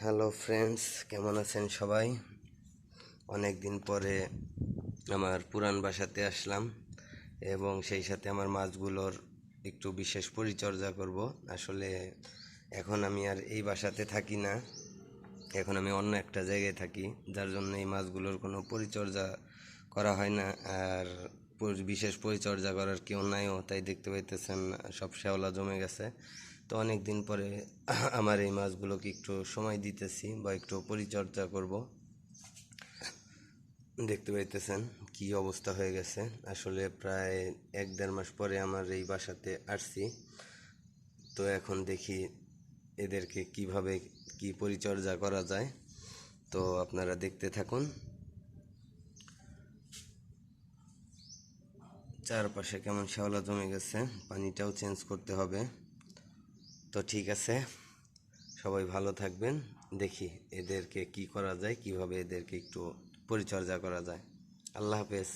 Hello friends কেমন আছেন সবাই? অনেক দিন পরে আমার পুরান বাসাতে আসলাম এবং সেই সাথে আমার মাছগুলোর একটু বিশেষ পরিচর্যা করব। আসলে এখন আমি আর এই বাসাতে থাকি না। এখন আমি অন্য একটা জায়গায় থাকি, যার জন্য এই মাছগুলোর কোনো পরিচর্যা করা হয় না। আর বিশেষ পরিচর্যা করার কেউ নাইও, তাই দেখতে পাইতেছেন সব শ্যাওলা জমে গেছে। তো অনেক দিন পরে আমার এই মাছগুলোকে একটু সময় দিতেছি বা একটু পরিচর্যা করব। দেখতে পাইতেছেন কি অবস্থা হয়ে গেছে। আসলে প্রায় এক দেড় মাস পরে আমার এই বাসাতে আসছি। তো এখন দেখি এদেরকে কীভাবে কি পরিচর্যা করা যায়। তো আপনারা দেখতে থাকুন। চারপাশে কেমন শ্যাওলা জমে গেছে, পানিটাও চেঞ্জ করতে হবে। তো ঠিক আছে। সবাই ভালো থাকবেন। দেখি এদেরকে কি করা যায়, কীভাবে এদেরকে একটু পরিচর্যা করা যায়। আল্লাহ হাফেজ।